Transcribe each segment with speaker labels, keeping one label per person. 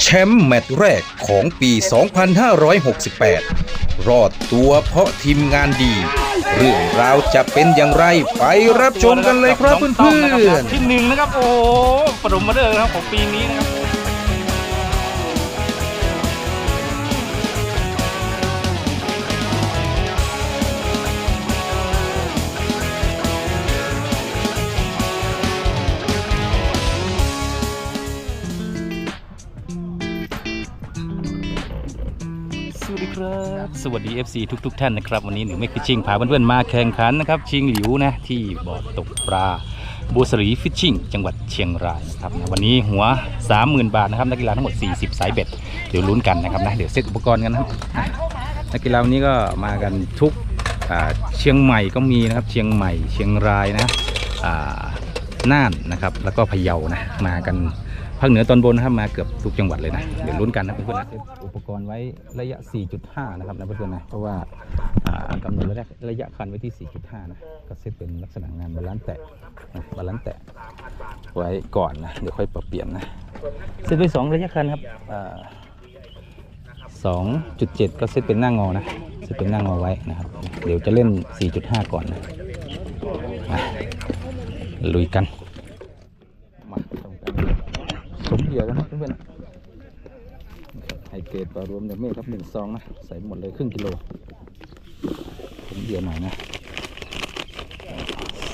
Speaker 1: แชมป์แมตช์แรกของปี 2568 รอดตัวเพราะทีมงานดี เรื่องราวจะเป็นอย่างไรไปรับชมกันเลยครับเพื่อนๆ
Speaker 2: ที่หนึ่งนะครับ โอ้โหปฐมมาเดอร์นะครับของปีนี้นะครับ สวัสดี FC ทุกๆทท่านนะครับ วันนี้หนึ่งไม่คือชิงพาเพื่อนๆมาแข่งขันนะครับ ชิงหลิวนะที่บ่อตกปลาบูสรีฟิชชิ่งจังหวัดเชียงรายนะครับนะวันนี้หัว 30,000 บาทนะครับนักกีฬาทั้งหมด 40 สายเบ็ดเดี๋ยวลุ้นกันนะครับนะเดี๋ยวเซตอุปกรณ์กันนะครับนักกีฬาวันนี้ก็มากันทุกเชียงใหม่ก็มีนะครับเชียงใหม่เชียงรายนะน่านนะครับแล้วก็พะเยานะมากัน ภาคเหนือตอนบนนะครับมาเกือบทุกจังหวัดเลยนะเดี๋ยวลุ้นกันนะเพื่อนๆอุปกรณ์ไว้ระยะ 4.5 นะครับนะเพื่อนๆนะเพราะว่าอ่ากำหนดระยะระยะคันไว้ที่ 4.5 นะก็เซตเป็นลักษณะงานบาลานซ์แตะบาลานซ์แตะไว้ก่อนนะเดี๋ยวค่อยปรับเปลี่ยนนะเซตไว้สองระยะคันครับ2.7 ก็เซตเป็นหน้างอนะเซตเป็นหน้างอไว้นะครับ เดี๋ยวจะเล่น 4.5 ก่อนนะมาลุยกันมาตรงกัน สม เหยื่อกันครับเพื่อนๆไฮเกรดปลารวมเดี๋ยวเมฆครับหนึ่งซองนะใส่หมดเลยครึ่งกิโลสมเหยื่อหน่อยนะ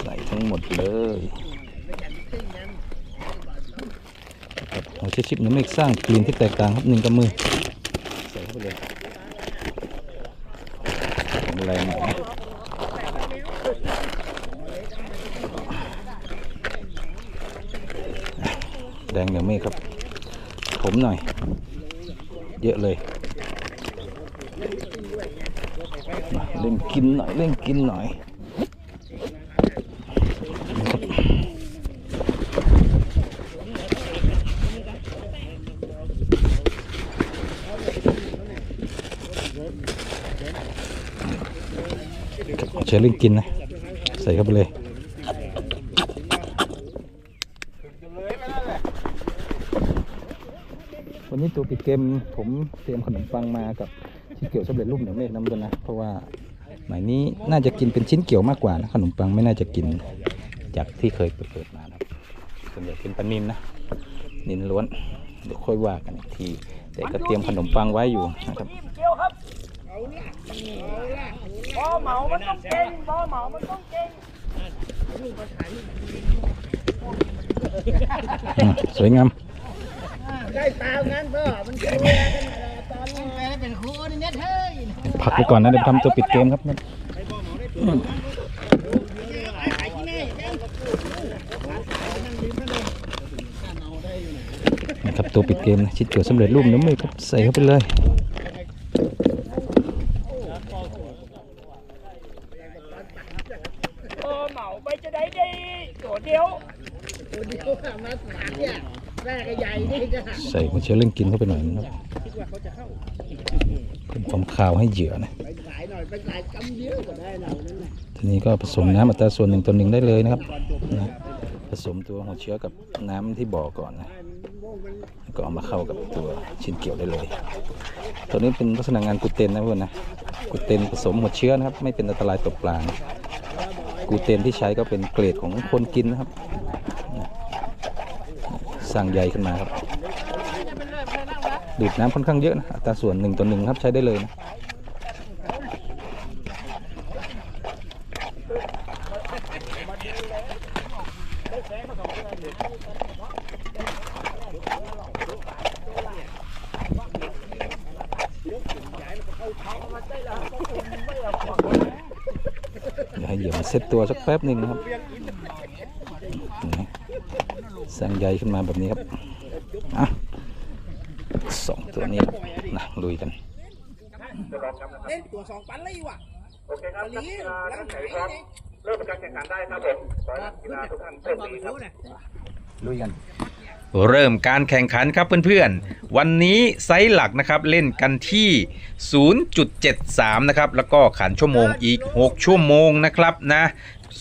Speaker 2: ใส่ทั้งหมดเลยครับหัวเชชิปเนื้อเมฆสร้างกลิ่นที่แตกต่างครับหนึ่งกำมือใส่เข้าไปเลยแรงหน่อยนะ แดงเหนือเมฆครับ ผมหน่อย เยอะเลย เล่นกินหน่อย เล่นกินหน่อยเชิญเล่นกินนะ ใส่เข้าไปเลย วันนี้ตัวปิดเกมผมเตรียมขนมปังมากับชิ้นเกี่ยวสำเร็จรูปเหนือเมฆน้ำกันนะ เพราะว่าหมายนี้น่าจะกินเป็นชิ้นเกี่ยวมากกว่านะขนมปังไม่น่าจะกินจากที่เคยเปิดมานะครับส่วนใหญ่เป็นปลานินนะนินล้วนเดี๋ยวค่อยว่ากันอีกที แต่ก็เตรียมขนมปังไว้อยู่นะครับ
Speaker 3: บอเหมามันต้องเก่งบอเหมามันต้องเก่ง
Speaker 1: สวยงาม
Speaker 3: ได้ตามนั้นพ่อมันเกลียกันตอนนี้เป็นครูนี่เนี่ยเฮ้ย
Speaker 1: พักไปก่อนนะเดี๋ยวทำตัวปิดเกมครับนะครับตัวปิดเกมนะชิ้นเกี่ยวสำเร็จรูปเหนือเมฆครับใส่เข้าไปเลย
Speaker 3: บอเหมาไปจะได้ดีตัวเดียวตัวเดียวมาสามเนี่ยแรกใหญ่นี่ก็
Speaker 1: ใส่หัว เชื้อเร่งกินเข้าไปหน่อยนะครับเพิ่มความคาวให้เหยื่อนะทีนี้ก็ผสมน้ำอัตราส่วนหนึ่งต่อหนึ่งได้เลยนะครับนะผสมตัวหัวเชื้อกับน้ำที่บ่อก่อนนะก็เอามาเข้ากับตัวชิ้นเกี่ยวได้เลย ตัวนี้เป็นลักษณะงานกูเตนนะเพื่อนนะกูเตนผสมหัวเชื้อนะครับ ไม่เป็นอันตรายต่อปลานะกูเตนที่ใช้ก็เป็นเกรดของคนกินนะครับสร้างใยขึ้นมาครับ ดูดน้ำค่อนข้างเยอะนะอัตราส่วนหนึ่งต่อหนึ่งครับใช้ได้เลยนะเดี๋ยวให้เหยื่อมันเซ็ตตัวสักแป๊บหนึ่งนะครับเห็นไหมสร้างใยขึ้นมาแบบนี้ครับ ตัวนี้นะลุยกัน
Speaker 3: เล่นตัวสองปันเลยว่ะ
Speaker 4: โอเคครับนักกีฬาท่านไหนพร้อมเริ่มการแข่งขันได้ครับผมขอให้นักกีฬาทุกท่านเต็มที่ครับ
Speaker 1: ลุยกัน
Speaker 5: เริ่มการแข่งขันครับเพื่อนๆ วันนี้ไซส์หลักนะครับเล่นกันที่ 0.73 นะครับ แล้วก็ขันชั่วโมงอีก 6 ชั่วโมงนะครับนะ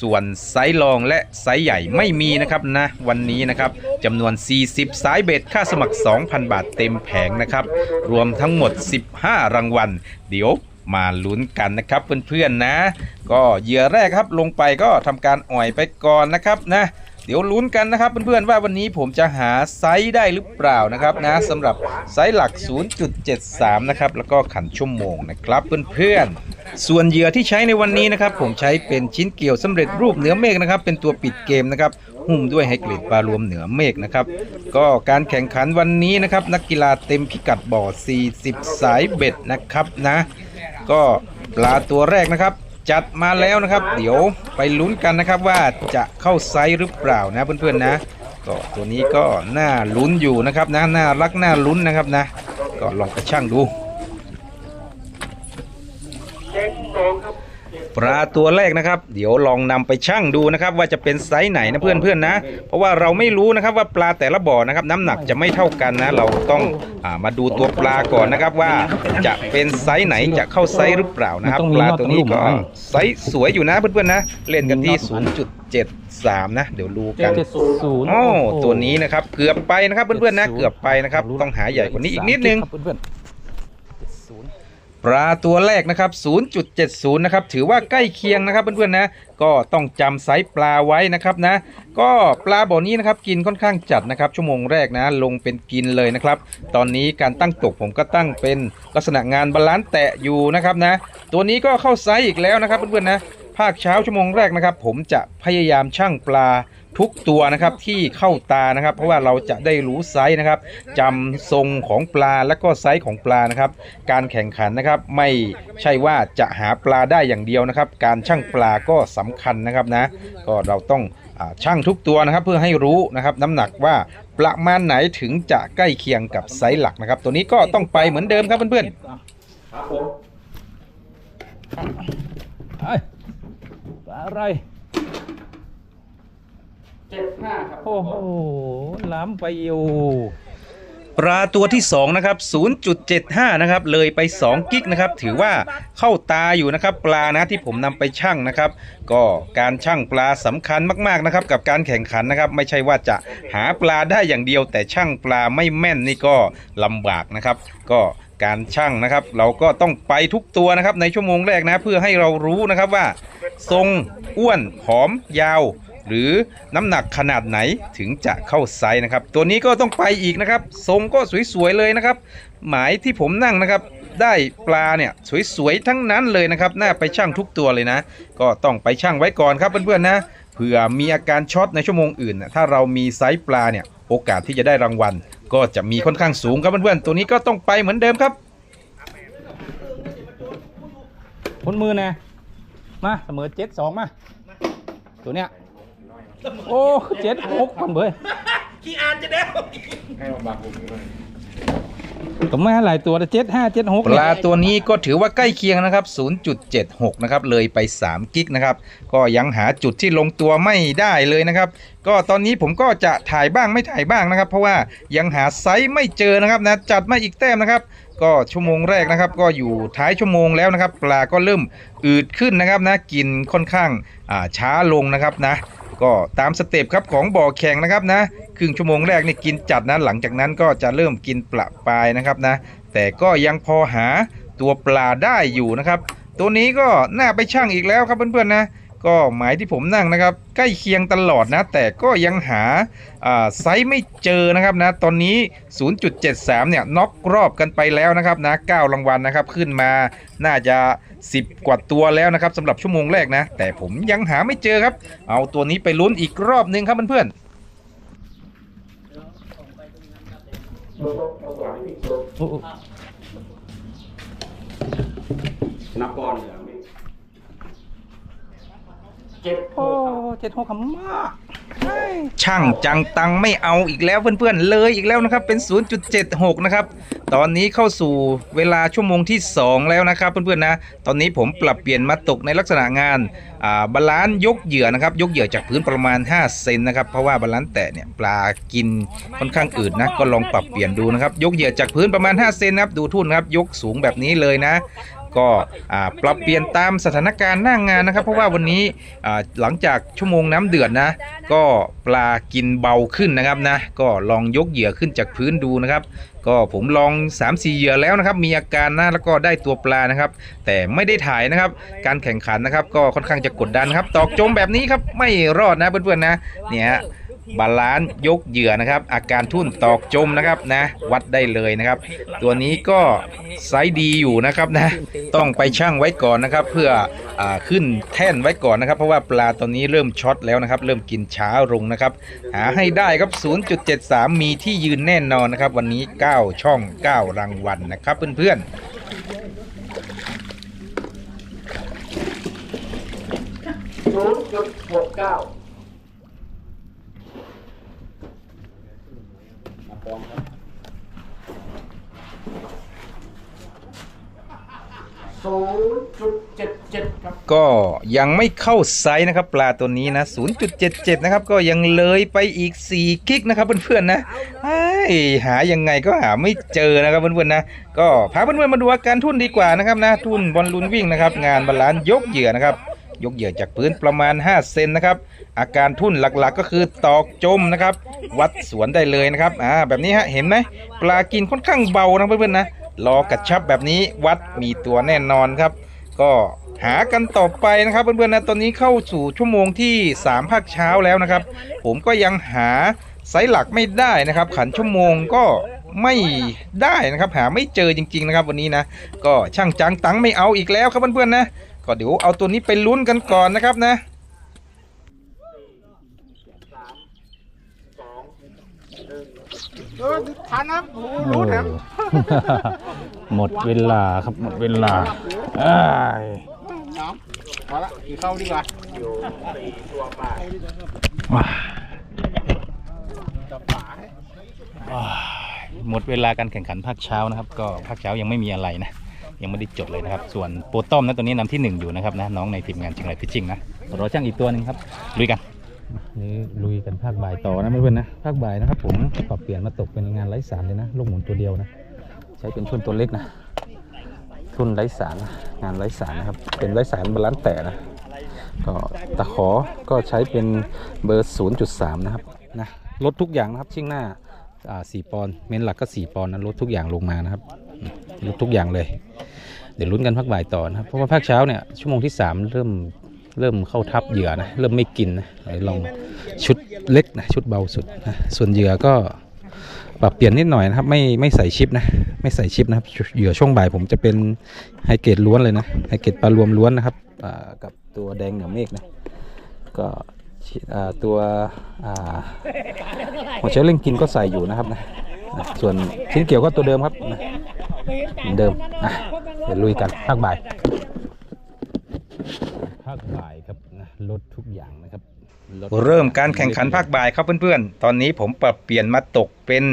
Speaker 5: ส่วนไซส์รองและไซส์ใหญ่ไม่มีนะครับนะวันนี้นะครับจำนวน 40 สายเบ็ดค่าสมัคร 2,000 บาทเต็มแผงนะครับ รวมทั้งหมด 15 รางวัล เดี๋ยวมาลุ้นกันนะครับเพื่อนๆนะ ก็เหยื่อแรกครับลงไปก็ทำการอ่อยไปก่อนนะครับนะ เดี๋ยวลุ้นกันนะครับเพื่อนๆว่าวันนี้ผมจะหาไซส์ได้หรือเปล่านะครับนะสำหรับไซส์หลัก 0.73 นะครับแล้วก็ขันชั่วโมงนะครับเพื่อนๆ ส่วนเหยื่อที่ใช้ในวันนี้นะครับผมใช้เป็นชิ้นเกี่ยวสำเร็จรูปเหนือเมฆนะครับเป็นตัวปิดเกมนะครับหุ้มด้วยไฮเกรดปลารวมเหนือเมฆนะครับก็การแข่งขันวันนี้นะครับนักกีฬาเต็มพิกัดบ่อ 40 สายเบ็ดนะครับนะ ก็ปลาตัวแรกนะครับ จัดมาแล้วนะครับ เดี๋ยวไปลุ้นกันนะครับว่าจะเข้าไซส์หรือเปล่านะเพื่อนๆนะก็ตัวนี้ก็น่าลุ้นอยู่นะครับนะน่ารักน่าลุ้นนะครับนะ ก็ลองไปชั่งดู ปลาตัวแรกนะครับ เดี๋ยวลองนำไปชั่งดูนะครับ ว่าจะเป็นไซส์ไหนนะเพื่อนๆนะ เพราะว่าเราไม่รู้นะครับว่าปลาแต่ละบ่อนะครับ น้ำหนักจะไม่เท่ากันนะ เราต้องอามาดูตัวปลาก่อนนะครับว่าจะเป็นไซส์ไหนจะเข้าไซส์หรือเปล่านะครับ
Speaker 1: ต้องมี
Speaker 5: ปลา
Speaker 1: น็อต
Speaker 5: ตัวนี้
Speaker 1: ต้องรูป
Speaker 5: ก็
Speaker 1: มัน
Speaker 5: ไซส์สวยอยู่นะเพื่อนๆนะ เล่นกันที่
Speaker 1: มีน็อตมัน
Speaker 5: 0.73 นะ เดี๋ยวดูกัน
Speaker 1: เจ็ดศูนย์
Speaker 5: โอ้ตัวนี้นะครับเกือบไปนะครับเพื่อนๆนะเกือบไปนะครับ ต้องหาใหญ่กว่านี้อีกนิดนึง
Speaker 1: ครับเพื่อน
Speaker 5: ปลาตัวแรกนะครับ 0.70 นะครับ ถือว่าใกล้เคียงนะครับเพื่อนๆนะ ก็ต้องจำไซส์ปลาไว้นะครับนะ ก็ปลาบ่อนี้นะครับกินค่อนข้างจัดนะครับ ชั่วโมงแรกนะ ลงเป็นกินเลยนะครับ ตอนนี้การตั้งตกผมก็ตั้งเป็นลักษณะงานบาลานซ์แตะอยู่นะครับนะ ตัวนี้ก็เข้าไซส์อีกแล้วนะครับเพื่อนๆนะ ภาคเช้าชั่วโมงแรกนะครับ ผมจะพยายามชั่งปลา ทุกตัวนะครับที่เข้าตานะครับ เพราะว่าเราจะได้รู้ไซส์นะครับจำทรงของปลาและก็ไซส์ของปลานะครับ การแข่งขันนะครับไม่ใช่ว่าจะหาปลาได้อย่างเดียวนะครับ การชั่งปลาก็สำคัญนะครับนะ ก็เราต้องอาชั่งทุกตัวนะครับเพื่อให้รู้นะครับ น้ำหนักว่าประมาณไหนถึงจะใกล้เคียงกับไซส์หลักนะครับ ตัวนี้ก็ต้องไปเหมือนเดิมครับเพื่อนๆ
Speaker 1: ๆไอ้ปลาอะไร เจ็ดห้าครับโอ้โห ล้ำไปอยู่
Speaker 5: ปลาตัวที่ 2 นะครับ 0.75 นะครับ เลยไป 2 กิกนะครับ ถือว่าเข้าตาอยู่นะครับ ปลานะที่ผมนำไปชั่งนะครับ ก็การชั่งปลาสำคัญมากๆนะครับ กับการแข่งขันนะครับ ไม่ใช่ว่าจะหาปลาได้อย่างเดียว แต่ชั่งปลาไม่แม่นนี่ก็ลำบากนะครับ ก็การชั่งนะครับ เราก็ต้องไปทุกตัวนะครับ ในชั่วโมงแรกนะ เพื่อให้เรารู้นะครับว่า ทรงอ้วนผอมยาว หรือน้ำหนักขนาดไหนถึงจะเข้าไซส์นะครับ ตัวนี้ก็ต้องไปอีกนะครับ ทรงก็สวยๆเลยนะครับ หมายที่ผมนั่งนะครับ ได้ปลาเนี่ยสวยๆทั้งนั้นเลยนะครับ น่าไปช่างทุกตัวเลยนะ ก็ต้องไปช่างไว้ก่อนครับเพื่อนๆนะเผื่อมีอาการช็อตในชั่วโมงอื่นน่ะถ้าเรามีไซส์ปลาเนี่ยโอกาสที่จะได้รางวัล ก็จะมีค่อนข้างสูงครับเพื่อนๆตัวนี้ก็ต้องไปเหมือนเดิมครับ
Speaker 1: พ้นมือนะมาเสมอเจ็ดสองมา ตัวเนี้ย โอ้เจ็ดหกพันเบย
Speaker 3: กี่อ่านจะได้
Speaker 1: ก็ไม่หลายตัวแต่เจ็ดห้าเจ็ดหก
Speaker 5: ปลาตัวนี้ก็ถือว่าใกล้เคียงนะครับ 0.76 นะครับ เลยไป 3 กิกนะครับ ก็ยังหาจุดที่ลงตัวไม่ได้เลยนะครับ ก็ตอนนี้ผมก็จะถ่ายบ้างไม่ถ่ายบ้างนะครับ เพราะว่ายังหาไซส์ไม่เจอนะครับนะ จัดมาอีกแต้มนะครับ ก็ชั่วโมงแรกนะครับ ก็อยู่ท้ายชั่วโมงแล้วนะครับ ปลาก็เริ่มอืดขึ้นนะครับนะ กินค่อนข้างอ่าช้าลงนะครับนะ ก็ตามสเต็ปครับของบ่อแข่งนะครับนะครึ่งชั่วโมงแรกนี่กินจัดนะหลังจากนั้นก็จะเริ่มกินปลาปลายนะครับนะ แต่ก็ยังพอหาตัวปลาได้อยู่นะครับ ตัวนี้ก็น่าไปช่างอีกแล้วครับเพื่อนๆนะก็หมายที่ผมนั่งนะครับ ใกล้เคียงตลอดนะ แต่ก็ยังหาไซส์ไม่เจอนะครับนะ ตอนนี้ 0.73 เนี่ยน็อกรอบกันไปแล้วนะครับนะ9รางวัลนะครับ ขึ้นมาน่าจะ 10 กว่าตัวแล้วนะครับสำหรับชั่วโมงแรกนะ แต่ผมยังหาไม่เจอครับ เอาตัวนี้ไปลุ้นอีกรอบนึงครับเพื่อนๆ
Speaker 1: โอ้โห
Speaker 4: นับก่อน
Speaker 1: โอ้เจ็ดหกคำมาก
Speaker 5: ช่างจังตังไม่เอาอีกแล้วเพื่อนๆเลยอีกแล้วนะครับเป็น 0.76 นะครับ ตอนนี้เข้าสู่เวลาชั่วโมงที่ 2 แล้วนะครับเพื่อนๆนะตอนนี้ผมปรับเปลี่ยนมาตกในลักษณะงานาบาลานซ์ยกเหยื่อนะครับ ยกเหยื่อจากพื้นประมาณ 5 เซนนะครับเพราะว่าบาลานซ์แตะเนี่ยปลากินค่อนข้างอืดนะก็ลองปรับเปลี่ยนดูนะครับ ยกเหยื่อจากพื้นประมาณ 5 เซนนะครับดูทุ่นครับยกสูงแบบนี้เลยนะ ก็ปรับเปลี่ยนตามสถานการณ์หน้างงานนะครับ เพราะว่าวันนี้หลังจากชั่วโมงน้ำเดือดนะ ก็ปลากินเบาขึ้นนะครับนะก็ลองยกเหยื่อขึ้นจากพื้นดูนะครับ ก็ผมลอง 3-4เหยื่อแล้วนะครับ มีอาการนะแล้วก็ได้ตัวปลานะครับ แต่ไม่ได้ถ่ายนะครับ การแข่งขันนะครับ ก็ค่อนข้างจะกดดันครับ ตอกจมแบบนี้ครับไม่รอดนะเพื่อนๆนะเนี่ย บาลานซ์ยกเหยื่อนะครับ อาการทุ่นตอกจมนะครับนะ วัดได้เลยนะครับ ตัวนี้ก็ไซส์ดีอยู่นะครับนะ ต้องไปชั่งไว้ก่อนนะครับ เพื่ออาขึ้นแท่นไว้ก่อนนะครับ เพราะว่าปลาตัวนี้เริ่มช็อตแล้วนะครับ เริ่มกินช้าลงนะครับ หาให้ได้ครับ 0.73 มีที่ยืนแน่นอนนะครับ วันนี้ 9 ช่อง 9 รางวัลนะครับเพื่อนๆ
Speaker 3: ศู นย์จุดหกเก้าศูนย์จุดเจ็ดเจ็ดครับ
Speaker 5: ก็ยังไม่เข้าไซส์นะครับ ปลาตัวนี้นะ 0.77 นะครับ ก็ยังเลยไปอีก 4 กิกนะครับเพื่อนๆนะไอ้ยหายังไงก็หาไม่เจอนะครับเพื่อนๆนะ ก็พาเพื่อนๆมาดูอาการทุ่นดีกว่านะครับนะ ทุ่นบอลลูนวิ่งนะครับ งานบาลานยกเหยื่อนะครับ ยกเหยื่อจากพื้นประมาณ 5 เซนนะครับ อาการทุ่นหลักๆก็คือตอกจมนะครับ วัดสวนได้เลยนะครับ อ่า แบบนี้ฮะ เห็นไหมปลากินค่อนข้างเบานะเพื่อนๆนะ รอกระชับแบบนี้วัดมีตัวแน่นอนครับ ก็หากันต่อไปนะครับเพื่อนๆนะตอนนี้เข้าสู่ชั่วโมงที่3ภาคเช้าแล้วนะครับ ผมก็ยังหาไซส์หลักไม่ได้นะครับ ขันชั่วโมงก็ไม่ได้นะครับ หาไม่เจอจริง ๆ นะครับ วันนี้นะ ก็ช่างจังตังไม่เอาอีกแล้วครับเพื่อนๆนะก็เดี๋ยวเอาตัวนี้ไปลุ้นกันก่อนนะครับนะ
Speaker 2: โอ้หมดเวลาครับหมดเวลาอ้าย
Speaker 3: พอละกินข้าวดีกว่า
Speaker 2: ว้า
Speaker 6: อ้ายหมดเวลาการแข่งขันภาคเช้านะครับ ก็ภาคเช้ายังไม่มีอะไรนะ ยังไม่ได้จดเลยนะครับ ส่วนโปรต้อมนะตัวนี้นำที่หนึ่งอยู่นะครับนะน้องในทีมงานเชียงรายพิชชิ่งนะรอช่างอีกตัวหนึ่งครับลุยกัน
Speaker 2: นี่ลุยกันภาคบ่ายต่อนะเพื่อนๆนะภาคบ่ายนะครับ ผมปรับเปลี่ยนมาตกเป็นงานไร้สารเลยนะลูกหมุนตัวเดียวนะ ใช้เป็นทุ่นตัวเล็กนะทุนไร้สารงานไร้สารนะครับ เป็นไร้สารบาลานซ์แต่นะก็ตะขอก็ใช้เป็นเบอร์ 0.3 นะครับนะลดทุกอย่างนะครับชิ่งหน้าอ่ปอนเมนหลักก็4ปอนนะลดทุกอย่างลงมานะครับลดทุกอย่างเลย เดี๋ยวลุ้นกันพักบ่ายต่อนะครับเพราะว่าภาคเช้าเนี่ยชั่วโมงที่ 3 เริ่ม เริ่มเข้าทับเหยื่อนะเริ่มไม่กินนะไหนลองชุดเล็กนะชุดเบาสุดนะส่วนเหยื่อก็ปรับเปลี่ยนนิดหน่อยนะครับไม่ไม่ใส่ชิปนะไม่ใส่ชิปนะครับเหยื่อช่วงบ่ายผมจะเป็นไฮเกรดล้วนเลยนะไฮเกรดปลารวมล้วนนะครับอ่ากับตัวแดงเหนือเมฆนะก็ชิอ่าตัวอ่าหัวใช้เร่งกินก็ใส่อยู่นะครับนะนะส่วนชิ้นเกี่ยวก็ตัวเดิมครับนะเหมือนเดิมนะเดี๋ยวลุยกันภาคบ่ายภา คบ่ายครับนะลดทุกอย่างนะครับ
Speaker 5: เริ่มการแข่งขันภาคบ่ายครับเพื่อนๆ ตอนนี้ผมปรับเปลี่ยนมาตก เป็น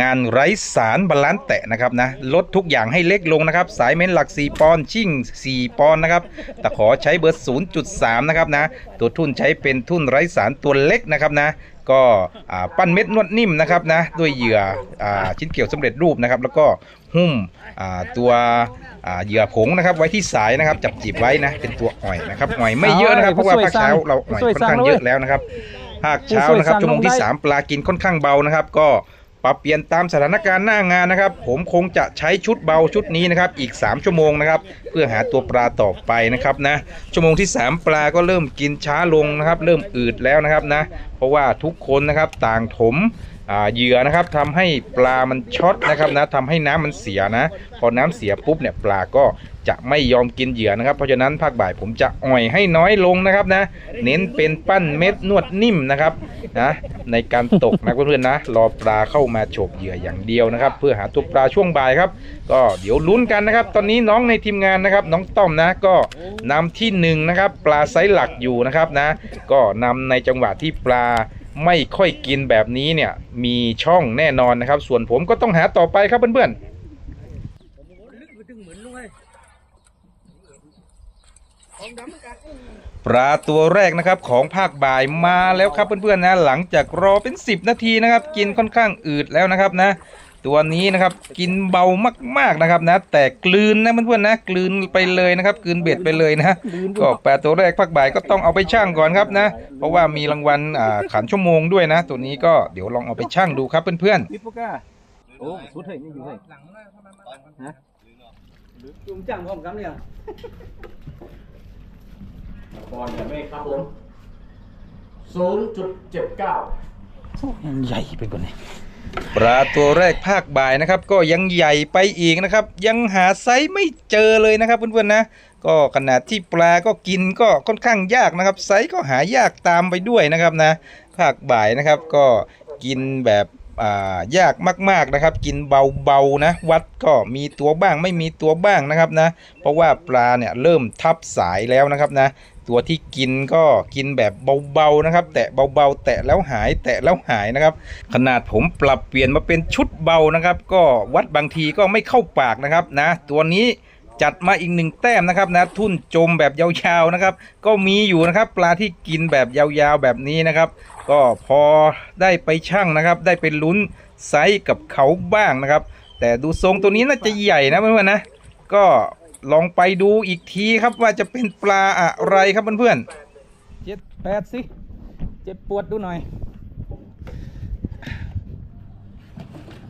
Speaker 5: งานไร้สารบาลานซ์แตะนะครับนะลดทุกอย่างให้เล็กลงนะครับ สายเม้นหลัก 4 ปอนชิ่ง 4 ปอนนะครับตะขอใช้เบอร์ 0.3 นะครับนะตัวทุ่นใช้เป็นทุ่นไร้สารตัวเล็กนะครับนะก็ปั้นเม็ดนวดนิ่มนะครับนะด้วยเหยื่ออชิ้นเกี่ยวสำเร็จรูปนะครับ แล้วก็หุ้มตัวเหยื่อผงนะครับ ไว้ที่สายนะครับ จับจีบไว้นะเป็นตัวอ่อยนะครับอ่อยไม่เยอะนะครับเพราะว่าภาคเช้าเราอ่อยค่อนข้างเยอะแล้วนะครับ ภาคเช้านะครับชั่วโมงที่ 3 ปลากินค่อนข้างเบานะครับ ก็ปรับเปลี่ยนตามสถานการณ์หน้างานนะครับ ผมคงจะใช้ชุดเบาชุดนี้นะครับอีก 3 ชั่วโมงนะครับเพื่อหาตัวปลาต่อไปนะครับนะชั่วโมงที่ 3 ปลาก็เริ่มกินช้าลงนะครับ เริ่มอืดแล้วนะครับนะเพราะว่าทุกคนนะครับต่างถมอ่า เหยื่อนะครับทำให้ปลามันช็อตนะครับนะทำให้น้ำมันเสียนะ พอน้ำเสียปุ๊บเนี่ยปลาก็จะไม่ยอมกินเหยื่อนะครับ เพราะฉะนั้นภาคบ่ายผมจะอ่อยให้น้อยลงนะครับนะ เน้นเป็นปั้นเม็ดนวดนิ่มนะครับนะในการตกนะเพื่อนๆนะ รอปลาเข้ามาโฉบเหยื่ออย่างเดียวนะครับ เพื่อหาตัวปลาช่วงบ่ายครับ ก็เดี๋ยวลุ้นกันนะครับ ตอนนี้น้องในทีมงานนะครับ น้องต้อมนะก็นำที่หนึ่งนะครับปลาไซส์หลักอยู่นะครับนะ ก็นำในจังหวะที่ปลา ไม่ค่อยกินแบบนี้เนี่ย มีช่องแน่นอนนะครับ ส่วนผมก็ต้องหาต่อไปครับเพื่อนๆปลาตัวแรกนะครับของภาคบ่ายมาแล้วครับเพื่อนๆนะ หลังจากรอเป็น 10 นาทีนะครับ กินค่อนข้างอืดแล้วนะครับนะ ตัวนี้นะครับกินเบามากๆนะครับนะ แต่กลืนนะเพื่อนๆนะ กลืนไปเลยนะครับ กลืนเบ็ดไปเลยนะ ก็ปลาตัวแรกภาคบ่ายก็ต้องเอาไปชั่งก่อนครับนะ เพราะว่ามีรางวัลอ่าขันชั่วโมงด้วยนะ ตัวนี้ก็เดี๋ยวลองเอาไปชั่งดูครับเพื่อนๆ
Speaker 1: วิปก้าโอ้สุดเลยนี่อยู่เลยฮะจุ่มจังพร้อมกันเนี่ย
Speaker 3: บอลจะไม่ครับผมศูนย์จุดเจ็ดเก้า
Speaker 1: ยังใหญ่ไปกว่านี้
Speaker 5: ปลาตัวแรกภาคบ่ายนะครับ ก็ยังใหญ่ไปอีกนะครับ ยังหาไซส์ไม่เจอเลยนะครับเพื่อนๆนะก็ขนาดที่ปลาก็กินก็ค่อนข้างยากนะครับ ไซส์ก็หายากตามไปด้วยนะครับนะ ภาคบ่ายนะครับก็กินแบบยากมากๆนะครับ กินเบาๆนะ วัดก็มีตัวบ้างไม่มีตัวบ้างนะครับนะ เพราะว่าปลาเนี่ยเริ่มทับสายแล้วนะครับนะ ตัวที่กินก็กินแบบเบาๆนะครับ แตะเบาๆ แตะแล้วหาย แตะแล้วหายนะครับ ขนาดผมปรับเปลี่ยนมาเป็นชุดเบานะครับ ก็วัดบางทีก็ไม่เข้าปากนะครับนะ ตัวนี้จัดมาอีกหนึ่งแต้มนะครับนะทุ่นจมแบบยาวๆนะครับ ก็มีอยู่นะครับ ปลาที่กินแบบยาวๆแบบนี้นะครับ ก็พอได้ไปชั่งนะครับ ได้ไปลุ้นไซส์กับเขาบ้างนะครับ แต่ดูทรงตัวนี้น่าจะใหญ่นะเพื่อนๆนะ ก็ ลองไปดูอีกทีครับว่าจะเป็นปลาอะไรครับเพื่อนๆ
Speaker 1: เจ็ดแปดสิเจ็บปวดดูหน่อย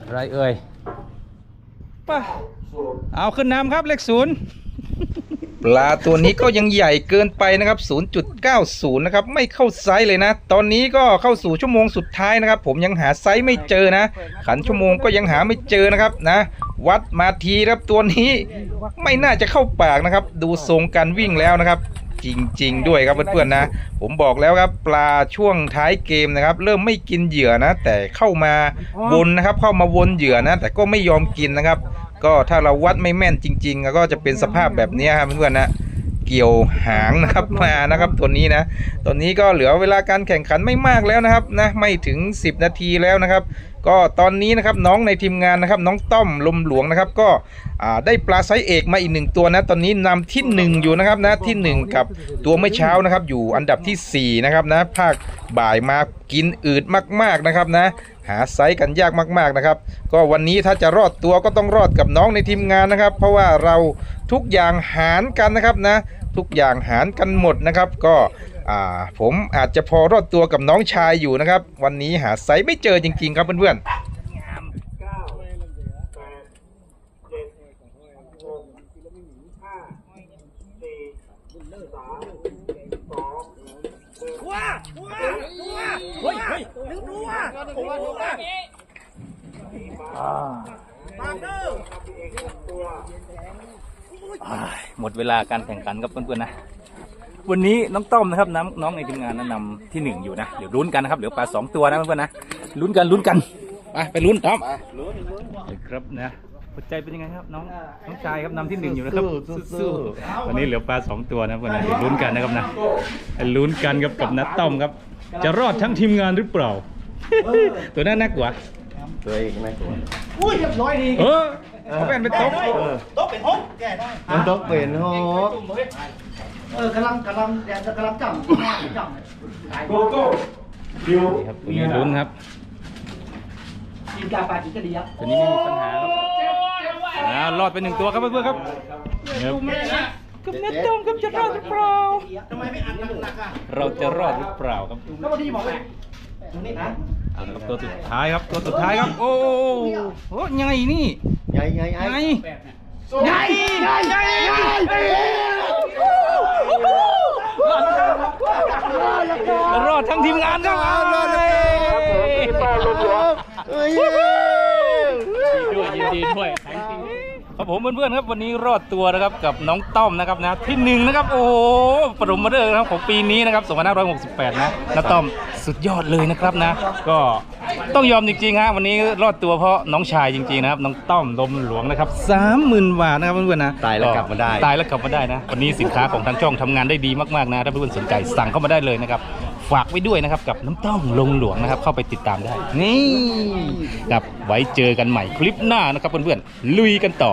Speaker 1: อะไรเอ่ยป่ะเอาขึ้นน้ำครับเลขศูนย์
Speaker 5: ปลาตัวนี้ก็ยังใหญ่เกินไปนะครับ 0.90 นะครับ ไม่เข้าไซส์เลยนะ ตอนนี้ก็เข้าสู่ชั่วโมงสุดท้ายนะครับ ผมยังหาไซส์ไม่เจอนะ ขันชั่วโมงก็ยังหาไม่เจอนะครับนะ วัดมาทีครับตัวนี้ไม่น่าจะเข้าปากนะครับ ดูทรงการวิ่งแล้วนะครับ จริง ๆ ด้วยครับเพื่อนๆนะ ผมบอกแล้วครับ ปลาช่วงท้ายเกมนะครับ เริ่มไม่กินเหยื่อนะ แต่เข้ามาวนนะครับ เข้ามาวนเหยื่อนะ แต่ก็ไม่ยอมกินนะครับ ก็ถ้าเราวัดไม่แม่นจริงๆก็จะเป็นสภาพแบบนี้ครับเพื่อนๆนะเกี่ยวหางนะครับมานะครับตัวนี้นะตัวนี้ก็เหลือเวลาการแข่งขันไม่มากแล้วนะครับนะไม่ถึง 10 นาทีแล้วนะครับ ก็ตอนนี้นะครับน้องในทีมงานนะครับ น้องต้อมลมหลวงนะครับ ก็ได้ปลาไซส์เอกมาอีกหนึ่งตัวนะตอนนี้นำที่ 1 อยู่นะครับนะที่ 1 กับตัวเมื่อเช้านะครับ อยู่อันดับทีสี่4นะครับนะภาคบ่ายมากินอืดมากๆนะครับนะหาไซส์กันยากมากๆนะครับ ก็วันนี้ถ้าจะรอดตัวก็ต้องรอดกับน้องในทีมงานนะครับ เพราะว่าเราทุกอย่างหารกันนะครับนะ ทุกอย่างหารกันหมดนะครับ ก็ผมอาจจะพอรอดตัวกับน้องชายอยู่นะครับ วันนี้หาไซส์ไม่เจอจริงๆครับเพื่อนๆ
Speaker 4: เก้า มสอง
Speaker 3: ว้าว้าว้าเฮ้ยเฮ้ยนึกดูว่าผมว่าดูว่าปากเด้อ
Speaker 2: อ้ายหมดเวลาการแข่งขันครับเพื่อนๆนะ วันนี้น้องต้อมนะครับน้ำน้องในทีมงานนั้นนำที่หนึ่งอยู่นะ เดี๋ยวลุ้นกันนะครับเหลือปลาสองตัวนะเพื่อนๆนะลุ้นกันลุ้นกันไปไปลุ้นต้อมครับนะหัวใจเป็นยังไงครับน้องน้องชายครับนำที่หนึ่งอยู่นะครับสู้ๆวันนี้เหลือปลาสองตัวนะเพื่อนๆนะเดี๋ยวลุ้นกันนะครับนะลุ้นกันครับกับนัดต้อมครับ จะรอดทั้งทีมงานหรือเปล่า ตัวนั้นน่ากลัว
Speaker 3: อุ้ยเรียบร้อยดี
Speaker 2: เออเขาเป็นเป็นโต๊ะ
Speaker 3: โต๊ะเป็นหกแก่ได้
Speaker 7: มันต้องเป็นหก
Speaker 3: เออกำลังกำลังแดนจะกำลังจับจับ
Speaker 4: โกโก้ดิว
Speaker 2: ครับตัวนี้ลุ้นครับ
Speaker 3: กินกาปากินกระดีอะ
Speaker 2: ตัวนี้ไม่มีปัญหาครับอ่ารอดไปหนึ่งตัวครับเพื่อนๆครับครับกับนัดต้อมครับจะรอดหรือเปล่า
Speaker 3: ทำไมไม่อัดหนักๆอะ
Speaker 2: เราจะรอดหรือเปล่าครับ
Speaker 3: แล้ววันนี้บอกไงตรงนี้นะ
Speaker 2: เอาละครับตัวสุดท้ายครับตัวสุดท้ายครับ โอ้โหยังไงนี่
Speaker 7: ใหญ่ใหญ่
Speaker 2: ยังไง
Speaker 3: ใหญ่ใหญ่ใหญ่ใหญ่
Speaker 2: รอดทั้งทีมงานครับรอดเลย
Speaker 7: เอ้ย
Speaker 2: ด้วยยินดีด้วย ครับผมเพื่อนๆครับวันนี้รอดตัวนะครับกับน้องต้อมนะครับนะที่หนึ่งนะครับโอ้โหปฐมมาเดอร์นะครับของปีนี้นะครับ2568 นะน้าต้อมสุดยอดเลยนะครับนะ ก็ต้องยอมจริงๆฮะวันนี้รอดตัวเพราะน้องชายจริงๆนะครับน้องต้อมลมหลวงนะครับสามหมื่นบาทนะครับเพื่อนๆนะ
Speaker 7: ตายแล้วกลับมาได้
Speaker 2: ตายแล้วกลับมาได้นะวันนี้สินค้าของทางช่องทำงานได้ดีมากๆนะถ้าเพื่อนๆสนใจสั่งเข้ามาได้เลยนะครับ ฝากไว้ด้วยนะครับกับน้ำต้องลงหลวงนะครับ เข้าไปติดตามได้ นี่ครับไว้เจอกันใหม่คลิปหน้านะครับเพื่อนๆลุยกันต่อ